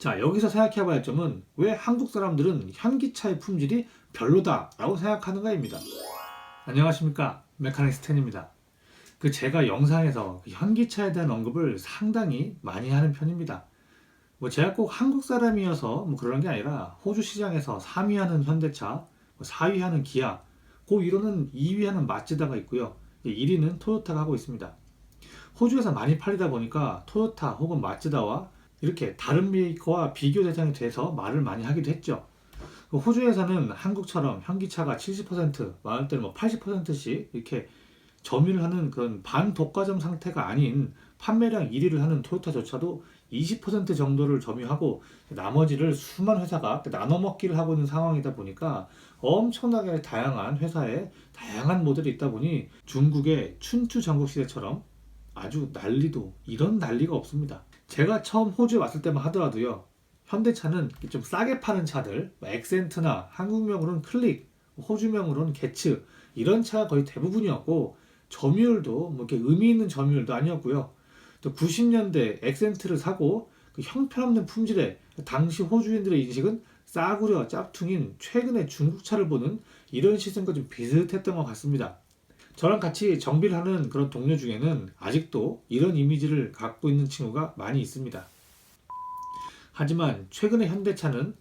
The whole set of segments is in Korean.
자, 여기서 생각해 봐야 할 점은 왜 한국 사람들은 현기차의 품질이 별로다라고 생각하는가입니다. 안녕하십니까. 메카닉스텐입니다. 그 제가 영상에서 그 현기차에 대한 언급을 상당히 많이 하는 편입니다. 뭐 제가 꼭 한국 사람이어서 뭐 그런 게 아니라 호주 시장에서 3위 하는 현대차, 4위 하는 기아, 그 위로는 2위 하는 마츠다가 있고요. 1위는 토요타가 하고 있습니다. 호주에서 많이 팔리다 보니까 토요타 혹은 마츠다와 이렇게 다른 메이커와 비교 대상이 돼서 말을 많이 하기도 했죠. 그 호주에서는 한국처럼 현기차가 70%, 많을 때는 뭐 80%씩 이렇게 점유를 하는 그런 반독과점 상태가 아닌 판매량 1위를 하는 토요타조차도 20% 정도를 점유하고 나머지를 수많은 회사가 나눠 먹기를 하고 있는 상황이다 보니까 엄청나게 다양한 회사에 다양한 모델이 있다 보니 중국의 춘추 전국 시대처럼 아주 난리도 이런 난리가 없습니다. 제가 처음 호주에 왔을 때만 하더라도요. 현대차는 좀 싸게 파는 차들, 뭐 엑센트나 한국명으로는 클릭, 호주명으로는 게츠 이런 차가 거의 대부분이었고 점유율도 뭐 이렇게 의미 있는 점유율도 아니었고요. 또 90년대 엑센트를 사고 그 형편없는 품질에 당시 호주인들의 인식은 싸구려 짭퉁인 최근의 중국차를 보는 이런 시선과 좀 비슷했던 것 같습니다. 저랑 같이 정비를 하는 그런 동료 중에는 아직도 이런 이미지를 갖고 있는 친구가 많이 있습니다. 하지만 최근의 현대차는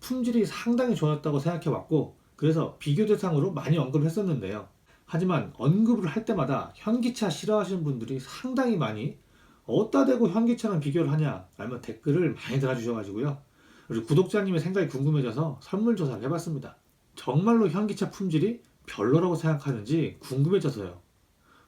품질이 상당히 좋았다고 생각해 왔고 그래서 비교 대상으로 많이 언급을 했었는데요. 하지만 언급을 할 때마다 현기차 싫어하시는 분들이 상당히 많이 어디다 대고 현기차랑 비교를 하냐 라면 댓글을 많이 달아주셔가지고요. 그리고 구독자님의 생각이 궁금해져서 설문조사를 해봤습니다. 정말로 현기차 품질이 별로라고 생각하는지 궁금해져서요.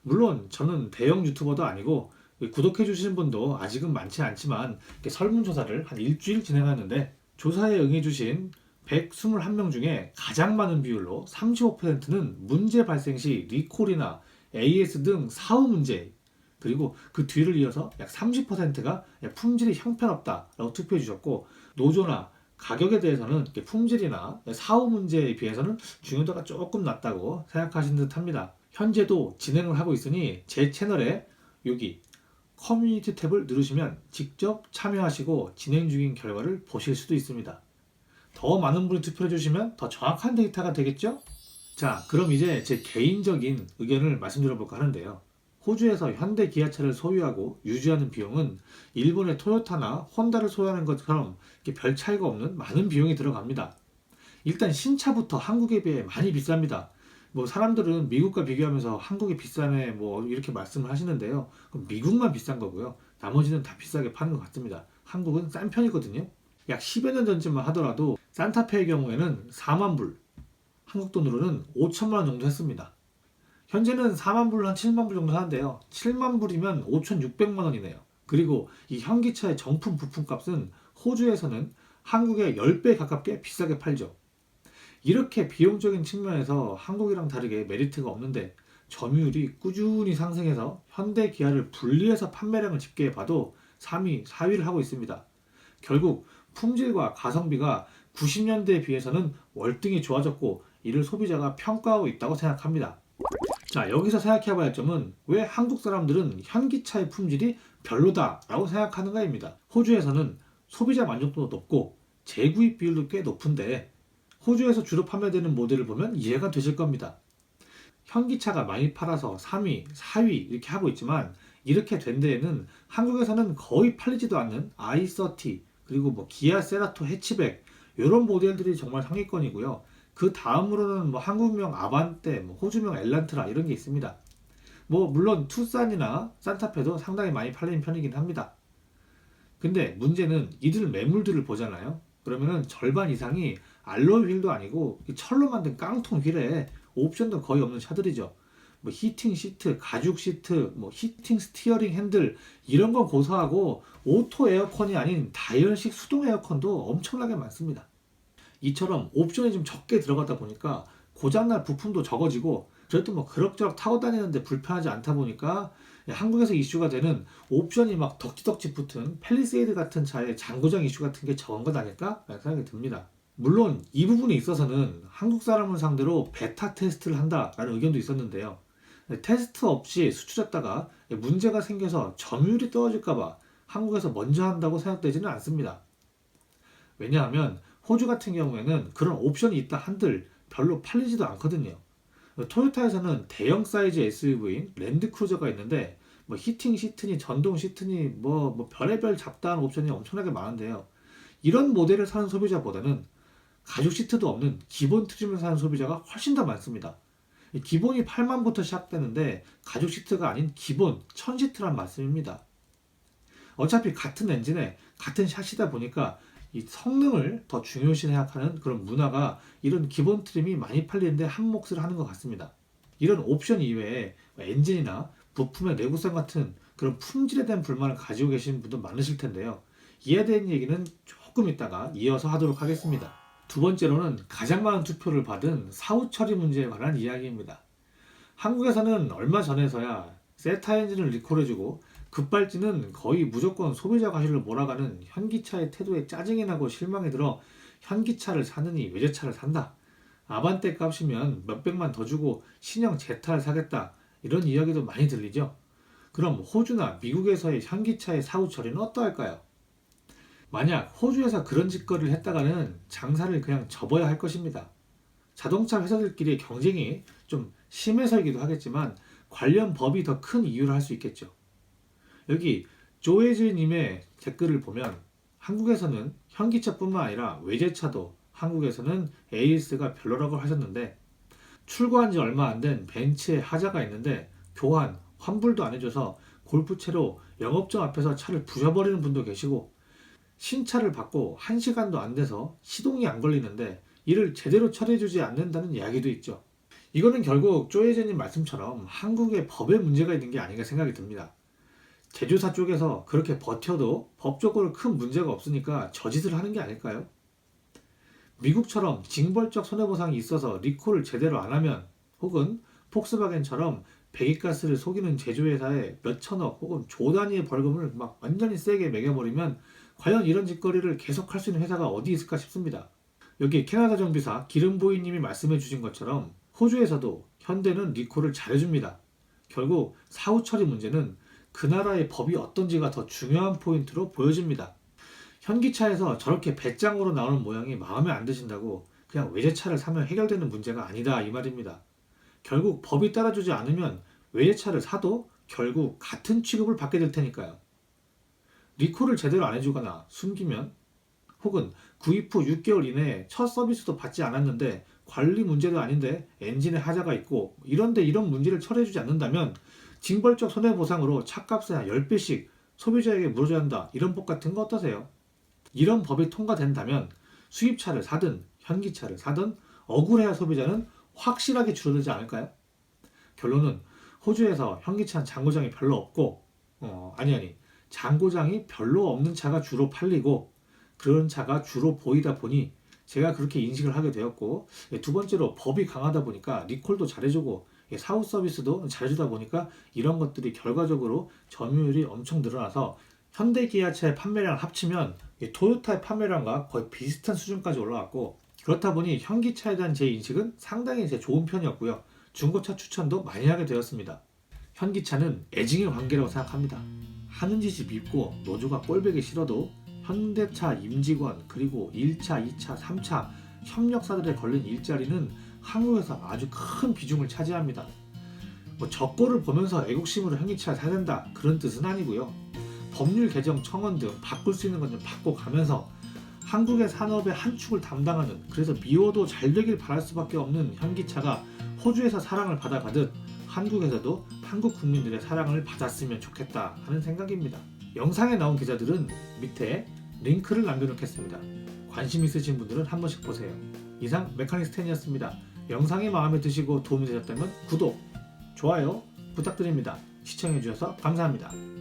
물론 저는 대형 유튜버도 아니고 구독해 주시는 분도 아직은 많지 않지만 설문조사를 한 일주일 진행하는데 조사에 응해 주신 121명 중에 가장 많은 비율로 35%는 문제 발생 시 리콜이나 AS 등 사후 문제 그리고 그 뒤를 이어서 약 30%가 품질이 형편없다라고 투표해 주셨고 노조나 가격에 대해서는 품질이나 사후 문제에 비해서는 중요도가 조금 낮다고 생각하시는 듯 합니다. 현재도 진행을 하고 있으니 제 채널에 여기 커뮤니티 탭을 누르시면 직접 참여하시고 진행 중인 결과를 보실 수도 있습니다. 더 많은 분이 투표해 주시면 더 정확한 데이터가 되겠죠? 자, 그럼 이제 제 개인적인 의견을 말씀드려 볼까 하는데요. 호주에서 현대 기아차를 소유하고 유지하는 비용은 일본의 토요타나 혼다를 소유하는 것처럼 별 차이가 없는 많은 비용이 들어갑니다. 일단 신차부터 한국에 비해 많이 비쌉니다. 뭐 사람들은 미국과 비교하면서 한국이 비싸네 뭐 이렇게 말씀을 하시는데요. 그럼 미국만 비싼 거고요. 나머지는 다 비싸게 파는 것 같습니다. 한국은 싼 편이거든요. 약 10여 년 전쯤만 하더라도 산타페의 경우에는 4만 불, 한국 돈으로는 5천만 원 정도 했습니다. 현재는 4만 불, 한 7만 불 정도 하는데요. 7만 불이면 5,600만 원이네요. 그리고 이 현기차의 정품 부품 값은 호주에서는 한국의 10배 가깝게 비싸게 팔죠. 이렇게 비용적인 측면에서 한국이랑 다르게 메리트가 없는데 점유율이 꾸준히 상승해서 현대 기아를 분리해서 판매량을 집계해 봐도 3위, 4위를 하고 있습니다. 결국 품질과 가성비가 90년대에 비해서는 월등히 좋아졌고 이를 소비자가 평가하고 있다고 생각합니다. 자, 여기서 생각해 봐야 할 점은 왜 한국 사람들은 현기차의 품질이 별로다라고 생각하는가입니다. 호주에서는 소비자 만족도도 높고 재구입 비율도 꽤 높은데 호주에서 주로 판매되는 모델을 보면 이해가 되실 겁니다. 현기차가 많이 팔아서 3위, 4위 이렇게 하고 있지만 이렇게 된 데에는 한국에서는 거의 팔리지도 않는 i30 그리고 뭐 기아 세라토 해치백 이런 모델들이 정말 상위권이고요. 그 다음으로는 뭐 한국명 아반떼, 뭐 호주명 엘란트라 이런 게 있습니다. 뭐 물론 투싼이나 산타페도 상당히 많이 팔리는 편이긴 합니다. 근데 문제는 이들 매물들을 보잖아요. 그러면은 절반 이상이 알로이 휠도 아니고 이 철로 만든 깡통 휠에 옵션도 거의 없는 차들이죠. 뭐 히팅 시트, 가죽 시트, 뭐 히팅 스티어링 핸들 이런 건 고사하고 오토 에어컨이 아닌 다이얼식 수동 에어컨도 엄청나게 많습니다. 이처럼 옵션이 좀 적게 들어가다 보니까 고장날 부품도 적어지고 그래도 뭐 그럭저럭 타고 다니는데 불편하지 않다 보니까 한국에서 이슈가 되는 옵션이 막 덕지덕지 붙은 펠리세이드 같은 차의 장고장 이슈 같은 게 적은 것 아닐까? 생각이 듭니다. 물론 이 부분에 있어서는 한국 사람을 상대로 베타 테스트를 한다라는 의견도 있었는데요. 테스트 없이 수출했다가 문제가 생겨서 점유율이 떨어질까봐 한국에서 먼저 한다고 생각되지는 않습니다. 왜냐하면 호주 같은 경우에는 그런 옵션이 있다 한들 별로 팔리지도 않거든요. 토요타에서는 대형 사이즈 SUV인 랜드크루저가 있는데 뭐 히팅 시트니 전동 시트니 뭐, 뭐 별의별 잡다한 옵션이 엄청나게 많은데요. 이런 모델을 사는 소비자보다는 가죽 시트도 없는 기본 트림을 사는 소비자가 훨씬 더 많습니다. 이 기본이 8만부터 시작되는데 가죽 시트가 아닌 기본 1000시트란 말씀입니다. 어차피 같은 엔진에 같은 샷이다 보니까 이 성능을 더 중요시 생각하는 그런 문화가 이런 기본 트림이 많이 팔리는데 한 몫을 하는 것 같습니다. 이런 옵션 이외에 엔진이나 부품의 내구성 같은 그런 품질에 대한 불만을 가지고 계신 분도 많으실 텐데요. 이에 대한 얘기는 조금 이따가 이어서 하도록 하겠습니다. 두 번째로는 가장 많은 투표를 받은 사후 처리 문제에 관한 이야기입니다. 한국에서는 얼마 전에서야 세타 엔진을 리콜해주고 급발진은 거의 무조건 소비자 과실로 몰아가는 현기차의 태도에 짜증이 나고 실망이 들어 현기차를 사느니 외제차를 산다. 아반떼 값이면 몇백만 더 주고 신형 제타를 사겠다. 이런 이야기도 많이 들리죠. 그럼 호주나 미국에서의 현기차의 사후 처리는 어떠할까요? 만약 호주에서 그런 짓거리를 했다가는 장사를 그냥 접어야 할 것입니다. 자동차 회사들끼리의 경쟁이 좀 심해서이기도 하겠지만 관련 법이 더 큰 이유를 할 수 있겠죠. 여기 조혜즈님의 댓글을 보면 한국에서는 현기차뿐만 아니라 외제차도 한국에서는 에이스가 별로라고 하셨는데 출고한 지 얼마 안 된 벤츠의 하자가 있는데 교환, 환불도 안 해줘서 골프채로 영업점 앞에서 차를 부셔버리는 분도 계시고 신차를 받고 1시간도 안 돼서 시동이 안 걸리는데 이를 제대로 처리해주지 않는다는 이야기도 있죠. 이거는 결국 쪼예제님 말씀처럼 한국의 법에 문제가 있는 게 아닌가 생각이 듭니다. 제조사 쪽에서 그렇게 버텨도 법적으로 큰 문제가 없으니까 저짓을 하는 게 아닐까요? 미국처럼 징벌적 손해보상이 있어서 리콜을 제대로 안 하면 혹은 폭스바겐처럼 배기가스를 속이는 제조회사에 몇천억 혹은 조 단위의 벌금을 막 완전히 세게 매겨버리면 과연 이런 짓거리를 계속할 수 있는 회사가 어디 있을까 싶습니다. 여기 캐나다 정비사 기름보이님이 말씀해 주신 것처럼 호주에서도 현대는 리콜을 잘해줍니다. 결국 사후 처리 문제는 그 나라의 법이 어떤지가 더 중요한 포인트로 보여집니다. 현기차에서 저렇게 배짱으로 나오는 모양이 마음에 안 드신다고 그냥 외제차를 사면 해결되는 문제가 아니다 이 말입니다. 결국 법이 따라주지 않으면 외제차를 사도 결국 같은 취급을 받게 될 테니까요. 리콜을 제대로 안 해주거나 숨기면 혹은 구입 후 6개월 이내에 첫 서비스도 받지 않았는데 관리 문제도 아닌데 엔진에 하자가 있고 이런데 이런 문제를 처리해주지 않는다면 징벌적 손해보상으로 차값의 한 10배씩 소비자에게 물어줘야 한다 이런 법 같은 거 어떠세요? 이런 법이 통과된다면 수입차를 사든 현기차를 사든 억울해야 소비자는 확실하게 줄어들지 않을까요? 결론은 호주에서 현기차는 잔고장이 별로 없고 어, 아니 아니 잔고장이 별로 없는 차가 주로 팔리고 그런 차가 주로 보이다 보니 제가 그렇게 인식을 하게 되었고 예, 두 번째로 법이 강하다 보니까 리콜도 잘해주고 예, 사후 서비스도 잘해주다 보니까 이런 것들이 결과적으로 점유율이 엄청 늘어나서 현대 기아차의 판매량을 합치면 이 토요타의 판매량과 거의 비슷한 수준까지 올라왔고 그렇다 보니 현기차에 대한 제 인식은 상당히 제 좋은 편이었고요. 중고차 추천도 많이 하게 되었습니다. 현기차는 애증의 관계라고 생각합니다. 하는 짓이 밉고 노조가 꼴보기 싫어도 현대차 임직원 그리고 1차, 2차, 3차 협력사들에 걸린 일자리는 한국에서 아주 큰 비중을 차지합니다. 뭐 적고를 보면서 애국심으로 현기차를 사야 된다 그런 뜻은 아니고요. 법률 개정 청원 등 바꿀 수 있는 건 좀 바꿔가면서 한국의 산업의 한 축을 담당하는 그래서 미워도 잘 되길 바랄 수밖에 없는 현기차가 호주에서 사랑을 받아가듯 한국에서도 한국 국민들의 사랑을 받았으면 좋겠다 하는 생각입니다. 영상에 나온 기자들은 밑에 링크를 남겨놓겠습니다. 관심 있으신 분들은 한 번씩 보세요. 이상 메카닉스텐이었습니다. 영상이 마음에 드시고 도움이 되셨다면 구독, 좋아요 부탁드립니다. 시청해주셔서 감사합니다.